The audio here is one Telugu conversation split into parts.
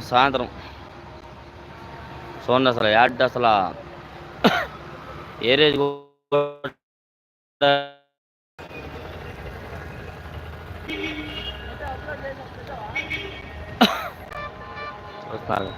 సాయంత్రం చూడండి అసలు యాడ్ అసలు ఏ రేజ్ చూస్తున్నారు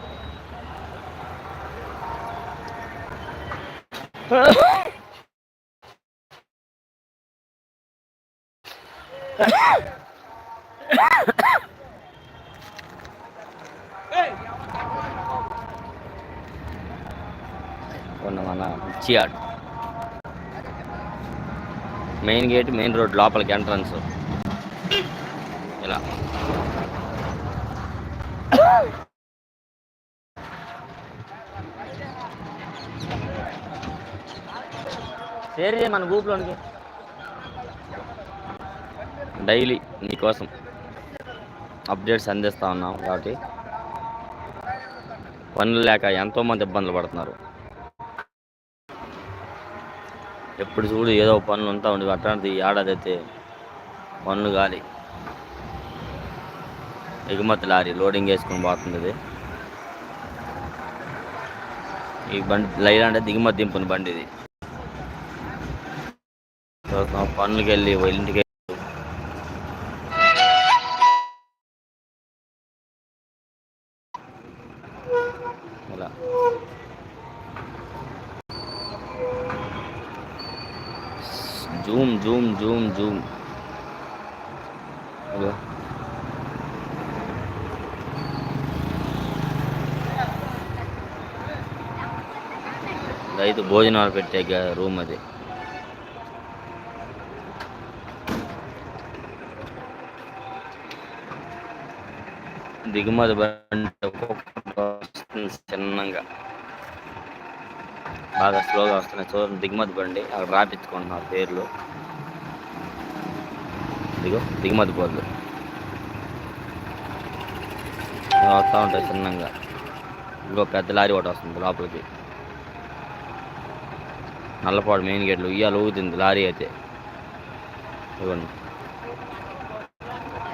ఉన్న మన మిర్చి మెయిన్ గేట్ మెయిన్ రోడ్ లోపలికి ఎంట్రన్స్. ఇలా. షేర్ చేయి మన గ్రూప్లోనికి డైలీ నీకోసం అప్డేట్స్ అందిస్తా ఉన్నాం కాబట్టి పనులు లేక ఎంతోమంది ఇబ్బందులు పడుతున్నారు. ఎప్పుడు చూడు ఏదో పనులు ఉంటా ఉండి అట్లాంటిది ఏడాది అయితే పనులు గాలి. ఎగుమతి లారీ లోడింగ్ వేసుకొని పోతుంది ఇది ఈ బండి లైన్ అంటే దిగుమతి దింపుని బండి ఇది. పనులకి వెళ్ళి ఇంటికి జూమ్ జూమ్ జూమ్ జూమ్ ఇలా రైతు భోజనాలు పెట్టే గ- రూమ్ అది దిగుమతి బండి ఒక్కొక్కటి వస్తుంది చిన్నగా బాగా స్లోగా వస్తున్నాయి. చూడండి దిగుమతి బండి అక్కడ రాపించుకుంటున్నారు పేర్లు. ఇదిగో దిగుమతి బోర్లు వస్తూ ఉంటాయి చిన్నగా. ఇంకో పెద్ద లారీ ఒకటి వస్తుంది లోపలికి. నల్లపాడు మెయిన్ గేట్లు ఇయ్యాలి ఊగుతుంది లారీ అయితే. ఇవ్వండి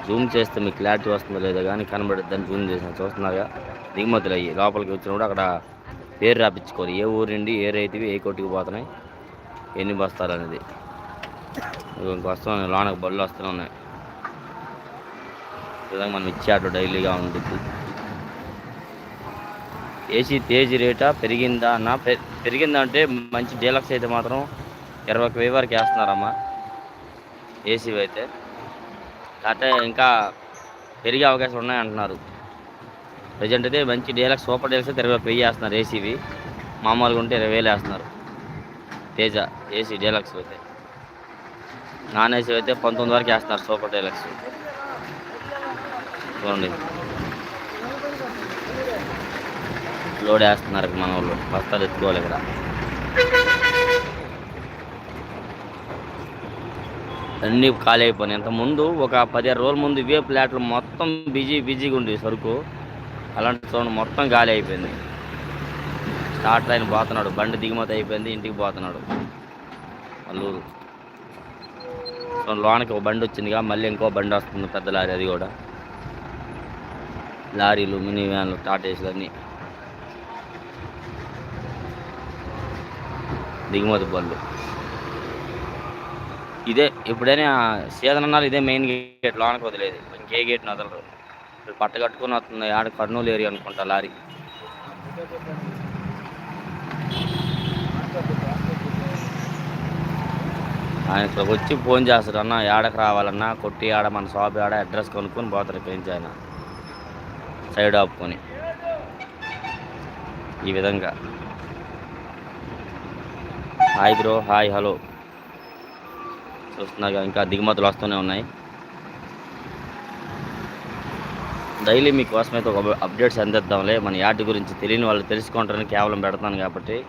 జూమ్ చేస్తే మీకు క్లారిటీ వస్తుందో లేదో కానీ కనబడుద్దని జూమ్ చేసిన చూస్తున్నారుగా. దిగుమతులు అయ్యి లోపలికి వచ్చినప్పుడు అక్కడ పేరు రాపించుకోవాలి. ఏ ఊరు నుండి ఏ రైతువి ఏ కొట్టుకు పోతున్నాయి ఎన్ని బస్తాలు అనేది. ఇదిగో వస్తున్నాయి లోనకు బళ్ళు వస్తూనే ఉన్నాయి. విధంగా మనం ఇచ్చాటు డైలీగా ఉంటుంది ఏసీ తేజ్ రేటా? పెరిగిందా అన్న? పె- పెరిగిందంటే మంచి డీలక్స్ అయితే మాత్రం ఇరవై ఒక వెయ్యి వరకు వేస్తున్నారమ్మా. ఏసీ అయితే. కాకపోతే ఇంకా పెరిగే అవకాశం ఉన్నాయంటున్నారు. ప్రజెంట్ అయితే మంచి డీలక్స్ సూపర్ డీలక్స్ అయితే ఇరవై ఒక వెయ్యి వేస్తున్నారు ఏసీవి మామూలుగా ఉంటే ఇరవై వేలు వేస్తున్నారు. తేజ ఏసీ డీలక్స్ అయితే. నాన్ ఏసీ అయితే పంతొమ్మిది వరకు వేస్తున్నారు సూపర్ డీలక్స్. చూడండి. లోడ్ వేస్తున్నారు మన వాళ్ళు. బస్తాలు ఎత్తుకోవాలి ఇక్కడ. అన్నీ ఖాళీ అయిపోయినాయి. ఇంత ముందు ఒక పదిహేను రోజుల ముందు ఇవే ప్లాట్లు మొత్తం బిజీ బిజీగా ఉండేవి సరుకు. అలాంటి చూడండి మొత్తం గాలి అయిపోయింది. స్టార్ట్ అయిన పోతున్నాడు. బండి దిగుమతి అయిపోయింది. ఇంటికి పోతున్నాడు. అల్లూరు. సో లోనకి ఒక బండి వచ్చిందిగా. మళ్ళీ ఇంకో బండి వస్తుంది పెద్ద లారీ. అది కూడా. లారీలు మినీ వ్యాన్లు టాటేస్లు అన్నీ. దిగుమతి బళ్ళు. ఇదే ఎప్పుడైనా సీజన్ అన్నారు ఇదే మెయిన్ గేట్. లోనకి వదిలేదు. ఇంకే గేట్ వదలరు. ఇప్పుడు పట్ట వస్తుంది. ఆడ కర్నూలు ఏరియా అనుకుంటా లారీ. ఆయన ఇక్కడికి వచ్చి ఫోన్ చేస్తాడు అన్న ఏడకి రావాలన్నా కొట్టి ఆడ మన షాప్ ఆడ అడ్రస్ కొనుక్కొని పోతారు ఇక్కడి ఆయన. సైడ్ ఆపుకొని. ఈ విధంగా. Hi bro hi hello. చూస్తున్నాగా ఇంకా దిగుమతులు వస్తూనే ఉన్నాయి. డైలీ మీకోసం అయితే ఒక అప్డేట్స్ అందిద్దాంలే. మన యార్డ్ గురించి తెలియని వాళ్ళు తెలుసుకుంటారని కేవలం పెడతాను కాబట్టి.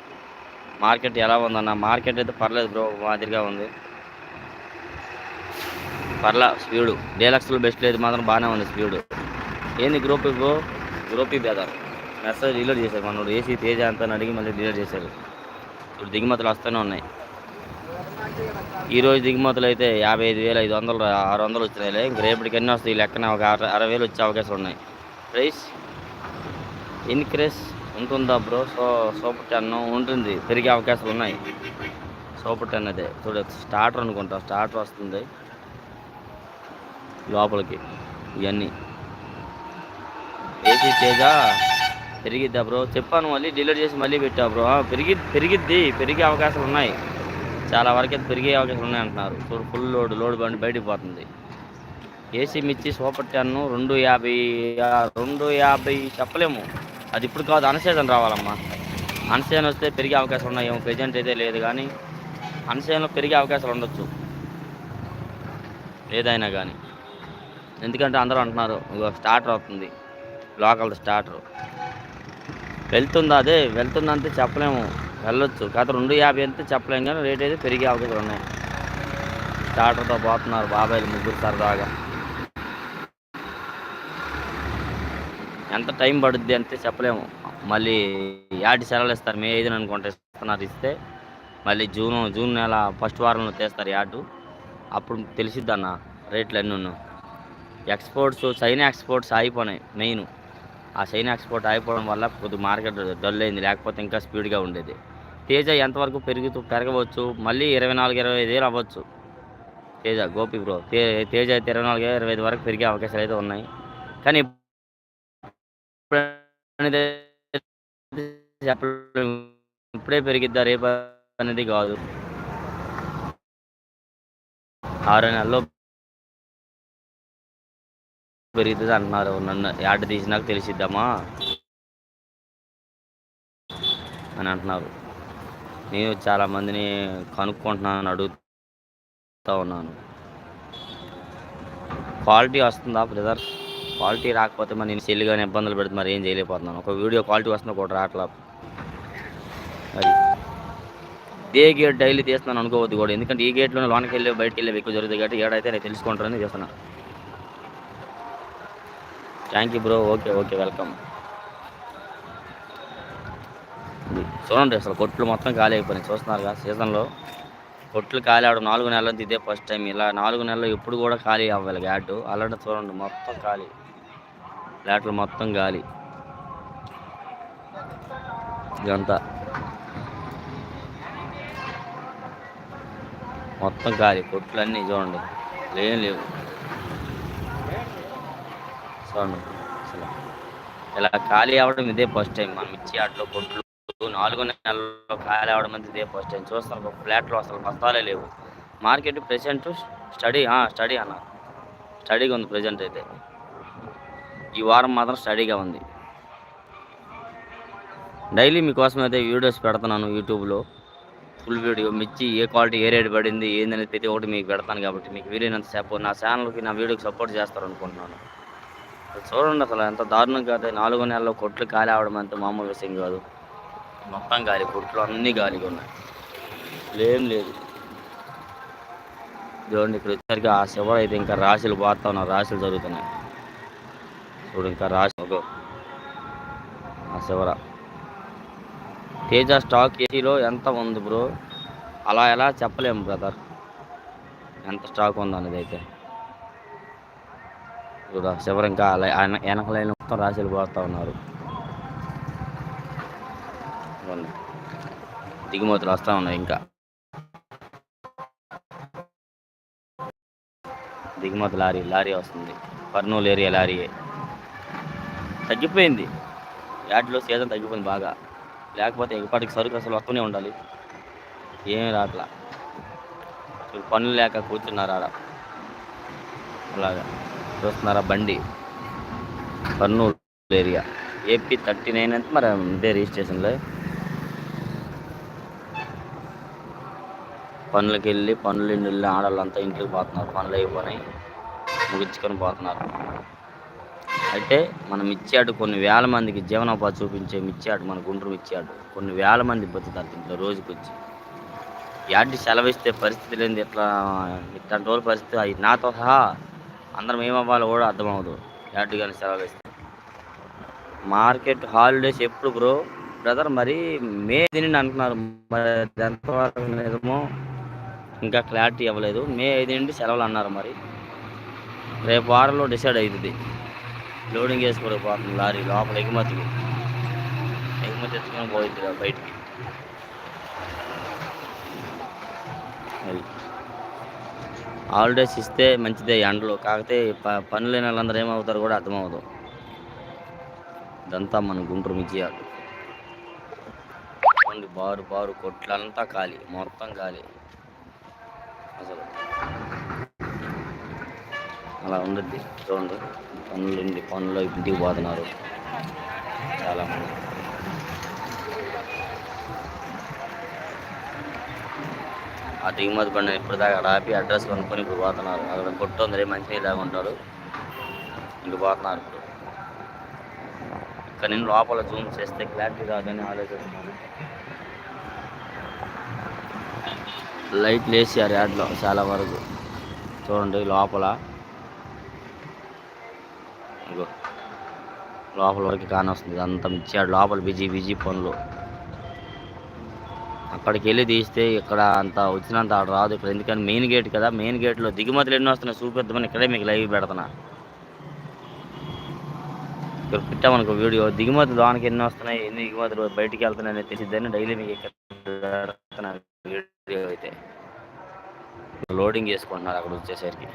మార్కెట్ ఎలా ఉందన్న మార్కెట్ అయితే పర్లేదు బ్రో మాదిరిగా ఉంది. పర్లా స్పీడు. డీలక్స్లో బెస్ట్ లేదు మాత్రం బాగానే ఉంది స్పీడు. ఏంది గ్రూప్ బ్రో? గ్రూప్ బేదారు. మెసేజ్ డిలీట్ చేశారు. మనోడు ఏసీ తేజ అంతా అని అడిగి మళ్ళీ డిలీట్ చేశారు. ఇప్పుడు దిగుమతులు వస్తూనే ఉన్నాయి. ఈరోజు దిగుమతులు అయితే యాభై ఐదు వేలు ఐదు వందలు ఆరు వందలు వచ్చినాయిలే. ఇంక రేపటికి ఎన్ని వస్తాయి? లెక్కన ఒక అర- అరవై వేలు వచ్చే అవకాశం ఉన్నాయి. ప్రైస్? ఇన్క్రీస్ ఉంటుందా బ్రో? సో సూపర్ టెన్ ఉంటుంది. పెరిగే అవకాశాలు ఉన్నాయి. సూపర్ టెన్ అదే. చూడ స్టార్టర్ అనుకుంటా. స్టార్టర్ వస్తుంది. లోపలికి. ఇవన్నీ. ఏసీ తేజ పెరిగిద్దా బ్రో? చెప్పాను మళ్ళీ డిలీట్ చేసి మళ్ళీ పెట్టా బ్రో. పెరిగి పెరిగిద్ది. పెరిగే అవకాశాలు ఉన్నాయి. చాలా వరకు అయితే పెరిగే అవకాశాలు ఉన్నాయి అంటున్నారు చూడు ఫుల్ లోడ్ లోడ్ బండి బయటికి పోతుంది. ఏసీ మిర్చి సూపర్ టెన్ రెండు యాభై రెండు యాభై చెప్పలేము. అది ఇప్పుడు కాదు అన్సీజన్ రావాలమ్మా. అన్సీజన్ వస్తే పెరిగే అవకాశం ఉన్నాయేమో ప్రజెంట్ అయితే లేదు కానీ అన్సీజన్లో పెరిగే అవకాశాలు ఉండొచ్చు. ఏదైనా కానీ. ఎందుకంటే అందరూ అంటున్నారు స్టార్టర్ అవుతుంది. లోకల్ స్టార్టర్ వెళ్తుందా? అదే వెళ్తుందంటే చెప్పలేము. వెళ్ళొచ్చు. గత రెండు యాభై అంతే చెప్పలేము కానీ రేట్ అయితే పెరిగే అవకాశాలు ఉన్నాయి. స్టార్టర్తో పోతున్నారు బాబాయ్లు ముగ్గురు సరదాగా. ఎంత టైం పడుద్ది అంటే చెప్పలేము. మళ్ళీ యాడ్ సెలవులు ఇస్తారు. మే ఐదున అనుకుంటే ఇస్తున్నారు ఇస్తే మళ్ళీ జూన్ జూన్ నెల ఫస్ట్ వారంలో తీస్తారు యాటు అప్పుడు తెలిసిద్ది అన్న రేట్లు అన్నీ ఎక్స్పోర్ట్స్ చైనా ఎక్స్పోర్ట్స్ ఆగిపోయినాయి మెయిన్. ఆ చైనా ఎక్స్పోర్ట్ ఆగిపోవడం వల్ల కొద్ది మార్కెట్ డల్ అయింది. లేకపోతే ఇంకా స్పీడ్గా ఉండేది. తేజ ఎంతవరకు పెరుగుతూ పెరగవచ్చు? మళ్ళీ ఇరవై నాలుగు ఇరవై ఐదు వేలు అవ్వచ్చు. తేజ గోపి బ్రో తే తేజ అయితే ఇరవై నాలుగు ఇరవై ఐదు వరకు పెరిగే అవకాశాలు అయితే ఉన్నాయి. కానీ ఇప్పుడే పెరిగిద్దా రేపు అనేది కాదు. ఆరు నెలల్లో పెరుగుతుంది అంటున్నారు. నన్ను యాడ్ తీసినాక తెలిసిద్దామా? అని అంటున్నారు. నేను చాలా మందిని కనుక్కుంటున్నాను అడుగుతూ ఉన్నాను. క్వాలిటీ వస్తుందా బ్రదర్? క్వాలిటీ రాకపోతే మరి నేను సెల్ కానీ ఇబ్బందులు పెడితే మరి ఏం చేయలేకపోతున్నాను. ఒక వీడియో క్వాలిటీ వస్తుంది ఒకటి రావట్లా. అది. ఏ గేట్ డైలీ తీస్తున్నాను అనుకోవద్దు కూడా. ఎందుకంటే ఈ గేట్లోనే లోనకి వెళ్ళి బయటకు వెళ్ళి ఎక్కువ జరుగుతుంది కాబట్టి ఏడైతే నేను తెలుసుకుంటానని చేస్తున్నాను thank you bro. Okay okay welcome ఇది చూడండి అసలు కొట్లు మొత్తం ఖాళీ అయిపోయినాయి. చూస్తున్నారుగా సీజన్లో కొట్లు ఖాళీ అవడం నాలుగు నెలలు ఇదే ఫస్ట్ టైం. ఇలా నాలుగు నెలలు ఎప్పుడు కూడా ఖాళీ అవ్వాలి యాడ్ అలాంటి చూడండి మొత్తం ఖాళీ. ఫ్లాట్లు మొత్తం గాలి ఇదంతా. మొత్తం ఖాళీ. కొట్లు అన్నీ చూడండి లేం లేవు. చూడండి అసలు. ఇలా ఖాళీ అవ్వడం ఇదే ఫస్ట్ టైం. మనం ఇచ్చే ఆటలో కొట్లు నాలుగు నెలల్లో ఖాళీ అవ్వడం అనేది ఇదే ఫస్ట్ టైం చూస్తాను ఒక ఫ్లాట్లో అసలు బస్తాలే లేవు. మార్కెట్ ప్రెసెంట్ స్టడీ స్టడీ అన్న. స్టడీగా ఉంది ప్రెసెంట్ అయితే. ఈ వారం మాత్రం స్టడీగా ఉంది. డైలీ మీకోసం అయితే వీడియోస్ పెడుతున్నాను యూట్యూబ్లో ఫుల్ వీడియో మిర్చి ఏ క్వాలిటీ ఏ రేట్ పడింది ఏందనేది ప్రతి ఒక్కటి మీకు పెడతాను కాబట్టి మీకు వీలైనంత సేపు నా ఛానల్కి నా వీడియోకి సపోర్ట్ చేస్తారు అనుకుంటున్నాను చూడండి అసలు ఎంత దారుణం కాదు నాలుగో నెలలో కొట్లు ఖాళీ అవడం అంత మామూలు విషయం కాదు. మొత్తం గాలి కొట్లు అన్నీ గాలిగా ఉన్నాయి ఏం లేదు. చూడండి ఇక్కడ వచ్చేసరికి ఆ శివరు అయితే ఇంకా రాశులు పోతా ఉన్నారు రాశులు జరుగుతున్నాయి. చూడు ఇంకా రాశి ఒక ఆ శివర తేజ స్టాక్ ఏసీలో ఎంత ఉంది బ్రో? అలా ఎలా చెప్పలేము బ్రదర్. ఎంత స్టాక్ ఉంది అన్నది అయితే. చూడ శివరు ఇంకా అలా వెనక లైన్ మొత్తం రాశులు పోతా ఉన్నారు. ఇదిగోండి. దిగుమతులు వస్తూ ఉన్నాయి ఇంకా. దిగుమతి లారీ లారీ వస్తుంది. కర్నూలు ఏరియా లారీయే తగ్గిపోయింది. యాడ్లో సీజన్ తగ్గిపోయింది బాగా. లేకపోతే ఎగపాటికి సరుకు అసలు వస్తూనే ఉండాలి. ఏమీ రాట్లా. పనులు లేక కూర్చున్నారు ఆడ. అలాగా. చూస్తున్నారా బండి? Kurnool area. AP thirty nine అంటే మరి? ఇదే రిజిస్ట్రేషన్లో. పనులకి వెళ్ళి పనులు వెళ్ళి ఆడవాళ్ళంతా ఇంటికి పోతున్నారు. పనులు అయిపోయినాయి ముగించుకొని పోతున్నారు. అయితే మనం ఇచ్చాడు కొన్ని వేల మందికి జీవనోపాధి చూపించే మిచ్చాడు మన గుంటూరు మిచ్చాడు కొన్ని వేల మంది బతుకుతారు దీంట్లో రోజుకొచ్చి. వచ్చి సెలవిస్తే పరిస్థితి లేనిది ఎట్లా ఇట్లాంటి రోజుల పరిస్థితి అయి నాతో సహా అందరం ఏమవ్వాలో కూడా అర్థమవుదు యాడ్ కానీ సెలవిస్తే. మార్కెట్ హాలిడేస్ ఎప్పుడు బ్రో? బ్రదర్ మరి మే దీనిని అంటున్నారు. మరి ఎంతవరకు నిజమో? ఇంకా క్లారిటీ ఇవ్వలేదు. మే ఐదు నుండి సెలవులు అన్నారు మరి. రేపు వారంలో డిసైడ్ అవుతుంది లోడింగ్ వేసుకోవడం పోతుంది లారీ లోపల ఎగుమతికి. ఎగుమతి తెచ్చుకొని పోతుంది బయటికి. అది హాలిడేస్ ఇస్తే మంచిదే ఎండలు. కాకపోతే ప పని లేని వాళ్ళందరూ ఏమవుతారు కూడా అర్థమవుదు ఇదంతా మన గుంటూరు మిర్చియాడు బారు బారు కొట్లంతా ఖాళీ. మొత్తం ఖాళీ. అసలు. అలా ఉండద్ది. చూడండి. పనులు ఇంటి పనులు ఇంటికి పోతున్నారు. చాలామంది ఆ దిగుమతి బండి ఇప్పుడు దాకా అక్కడ ఆపి అడ్రస్ కొనుక్కొని ఇప్పుడు పోతున్నారు. అక్కడ కొట్టుందరే మంచిగా రేపు మంచినీళ్ళు దాకా ఇంక పోతున్నారు ఇప్పుడు. ఇక్కడ నేను లోపల జూమ్ చేస్తే క్లారిటీ రాదని ఆలోచిస్తున్నాను లైట్లు వేసారు యాడ్లో చాలా వరకు. చూడండి లోపల. లోపల వరకు కానొస్తుంది అంత ఇచ్చాడు లోపల బిజీ బిజీ పనులు. అక్కడికి వెళ్ళి తీస్తే ఇక్కడ అంత వచ్చినంత ఆడ రాదు ఇక్కడ. ఎందుకంటే మెయిన్ గేట్ కదా మెయిన్ గేట్లో దిగుమతులు ఎన్ని వస్తున్నాయి చూపిద్దామని ఇక్కడే మీకు లైవ్ పెడుతున్నా. ఇక్కడ పెట్టామనుకో వీడియో. దిగుమతులు దానికి ఎన్ని వస్తున్నాయి ఎన్ని దిగుమతులు బయటికి వెళ్తున్నాయి అనేది తెలిసిద్దని డైలీ మీకు ఇక్కడ వీడియో అయితే లోడింగ్ చేసుకుంటున్నారు అక్కడ వచ్చేసరికి.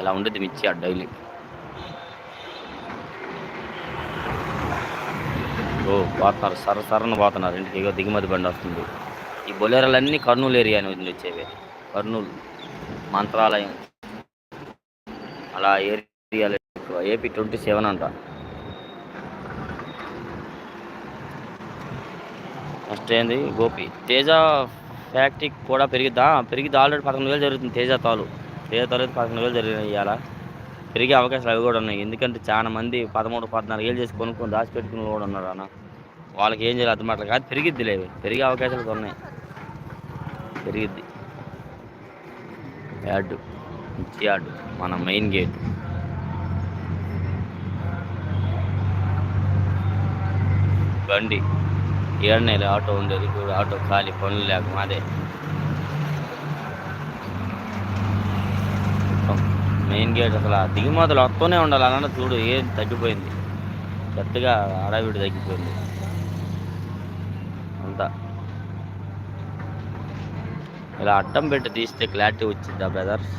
ఎలా ఉండేది మిర్చి ఆ డైలీ? ఓ పోతున్నారు సర సరన పోతున్నారు ఇంటికి ఇగో దిగుమతి బండి వస్తుంది. ఈ బొలేరాలన్నీ కర్నూలు ఏరియా నుంచి వచ్చేవి. కర్నూలు మంత్రాలయం. అలా ఏరియాలో ఎక్కువ ఏపీ ట్వంటీ సెవెన్ అంట. నెక్స్ట్ ఏంది? గోపి. తేజ ఫ్యాక్టరీ కూడా పెరిగిద్దా? పెరిగిద్ది? ఆల్రెడీ పదకొండు వేలు జరుగుతుంది తేజ తాలు. తేజ తాలు అయితే పదకొండు వేలు జరిగినాయి ఇవాళ పెరిగే అవకాశాలు అవి కూడా ఉన్నాయి. ఎందుకంటే చాలా మంది పదమూడు పద్నాలుగు ఏళ్ళు చేసి కొనుక్కొని దాచిపెట్టుకుని కూడా ఉన్నారు అన్న. వాళ్ళకి ఏం చేయాలి? అర్థం కాదు. పెరిగిద్ది లేవు పెరిగే అవకాశాలు ఉన్నాయి. పెరిగిద్ది. యాడ్. మిర్చి మన మెయిన్ గేట్. బండి ఏడనేలు ఆటో ఉండేది ఇప్పుడు ఆటో ఖాళీ పనులు లేక మాదే. మెయిన్ గేట్ అసలు దిగుమతులు వస్తూనే ఉండాలి అలానే చూడు ఏం తగ్గిపోయింది. పెద్దగా అడవిడి తగ్గిపోయింది. అంతా. ఇలా అడ్డం పెట్టి తీస్తే క్లారిటీ వచ్చిందా బ్రదర్స్?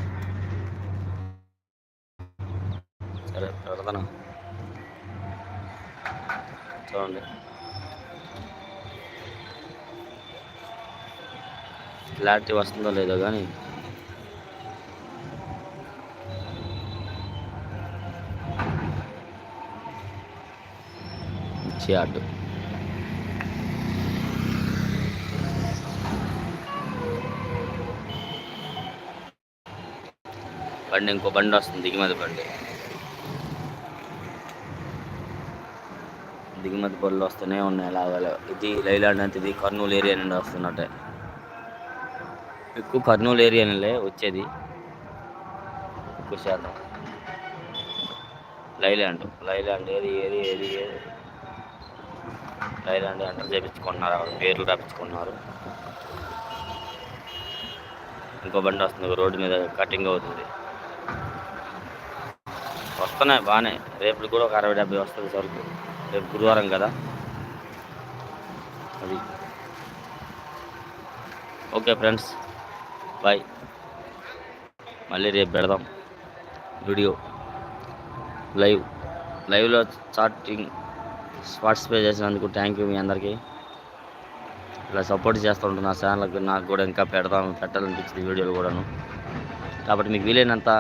క్లారిటీ వస్తుందో లేదో కానీ మిర్చి బండి ఇంకో బండి వస్తుంది దిగుమతి బండి. దిగుమతి బళ్ళు వస్తూనే ఉన్నాయి అలాగే ఇది లైలాండ్ అంటే ఇది కర్నూలు ఏరియా నుండి వస్తున్నట్టే. ఎక్కువ కర్నూలు ఏరియా వచ్చేది. ఎక్కువ శాతం. లైలాండ్ లైలాండ్ ఏది ఏది ఏది ఏది? లైలాండ్ ఎంటర్ చేయించుకుంటున్నారు అక్కడ పేర్లు రాపించుకున్నారు ఇంకో బండి వస్తుంది రోడ్డు మీద కటింగ్ అవుతుంది. వస్తున్నాయి బాగానే రేపు కూడా ఒక అరవై డెబ్బై వస్తుంది సరుకు. రేపు గురువారం కదా? అది. Okay friends. బాయ్. మళ్ళీ రేపు పెడదాం. వీడియో. లైవ్. లైవ్లో చాటింగ్ పార్టిసిపేట్ చేసినందుకు థ్యాంక్ యూ మీ అందరికీ. ఇలా సపోర్ట్ చేస్తూ ఉంటాను నా ఛానల్కి నాకు కూడా ఇంకా పెడదాం పెట్టాలనిపించింది వీడియోలు కూడాను. కాబట్టి మీకు వీలైనంత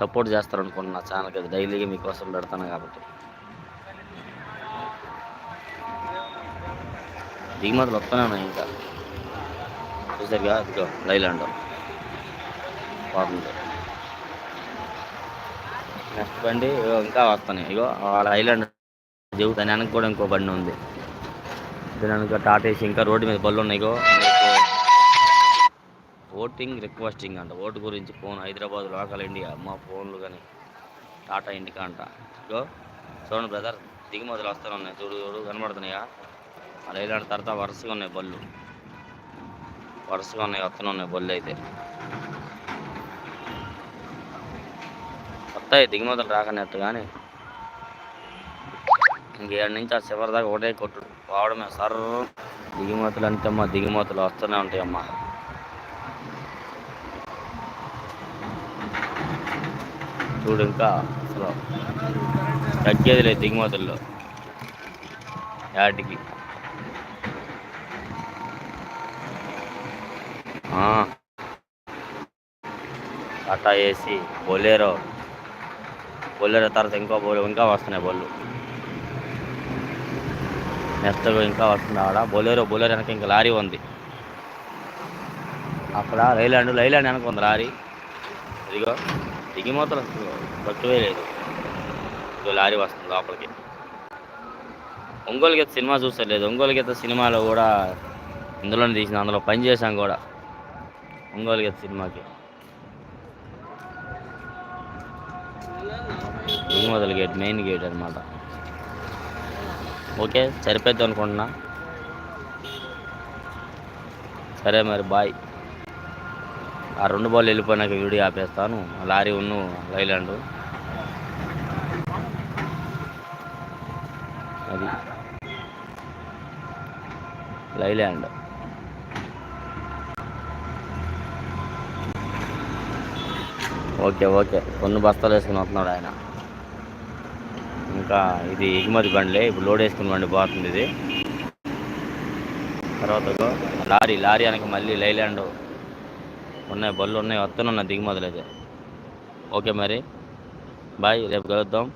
సపోర్ట్ చేస్తారనుకుంటున్నా నా ఛానల్కి అది డైలీగా మీకోసం పెడతాను కాబట్టి. దిగుమతులు వస్తూనే ఉన్నాయి ఇంకా. చూసారుగా ఇదిగో లైలాండ్. బాగుంది. నెక్స్ట్ బండి ఇంకా వస్తున్నాయి. ఇగో వాళ్ళ ఐలాండ్ దేవు దాని వెనక కూడా ఇంకో బండి ఉంది. దాని వెనక టాటా ఇంకా రోడ్డు మీద బళ్ళు ఉన్నాయి. ఇగో ఓటింగ్ రిక్వెస్టింగ్ అంట. ఓటు గురించి ఫోన్ హైదరాబాద్ లోకల్ ఇండియా. మా ఫోన్లు కానీ టాటా ఇండికా అంట. ఇగో చూడండి బ్రదర్ దిగుమతులు వస్తూనే ఉన్నాయి. చూడు చూడు కనబడుతున్నాయా? ఆ లైలాండ్ తర్వాత వరుసగా ఉన్నాయి బళ్ళు. వరుసగా ఉన్నాయి వస్తున్నాయి బొల్లు అయితే. వస్తాయి దిగుమతులు రాకనట్టు కానీ ఇంకేడు నుంచి ఆ చివరి దాకా ఒకటే కొట్టు పోవడమే సర్ దిగుమతులు అంటే అమ్మా దిగుమతులు వస్తూనే ఉంటాయి అమ్మా చూడు ఇంకా అసలు తగ్గేది లేదు దిగుమతుల్లో యాటికి టాటా ఏసీ బొలేరో. బొలేరో తర్వాత ఇంకో బోలు ఇంకా వస్తున్నాయి బొల్లు. నెక్స్ట్ ఇంకా వస్తుంది ఆడ. బొలేరో బొలేరో వెనక ఇంకా లారీ ఉంది. అక్కడ రైలాండ్ రైలాండ్ వెనక ఉంది లారీ. ఇదిగో దిగిమూతలు అసలు తక్కువే లేదు ఇదిగో లారీ వస్తుంది లోపలికి. ఒంగోలు గీత సినిమా చూసలేదు ఒంగోలు గీత సినిమాలో కూడా ఇందులోనే తీసిన. అందులో పని చేశాం కూడా. ఒంగోలు గీత సినిమాకి. దిగుమతుల గేట్ మెయిన్ గేట్ అనమాట ఓకే సరిపోద్ది అనుకుంటున్నా. సరే మరి బాయ్. ఆ రెండు బాల్ వెళ్ళిపోయినాక వీడియో ఆపేస్తాను. ఆ లారీ ఉన్ను లైలాండ్. అది. లైలాండ్. Okay okay. కొన్ని బస్తాలు వేసుకుని వస్తున్నాడు ఆయన. ఇంకా ఇది ఎగుమతి బండిలే. ఇప్పుడు లోడ్ వేసుకుని బండి పోతుంది ఇది. తర్వాత లారీ లారీ అనక మళ్ళీ లైలాండ్ ఉన్నాయి బళ్ళు ఉన్నాయి వస్తున్నాయి దిగుమతులు అయితే. ఓకే మరి. బాయ్ రేపు కలుద్దాం.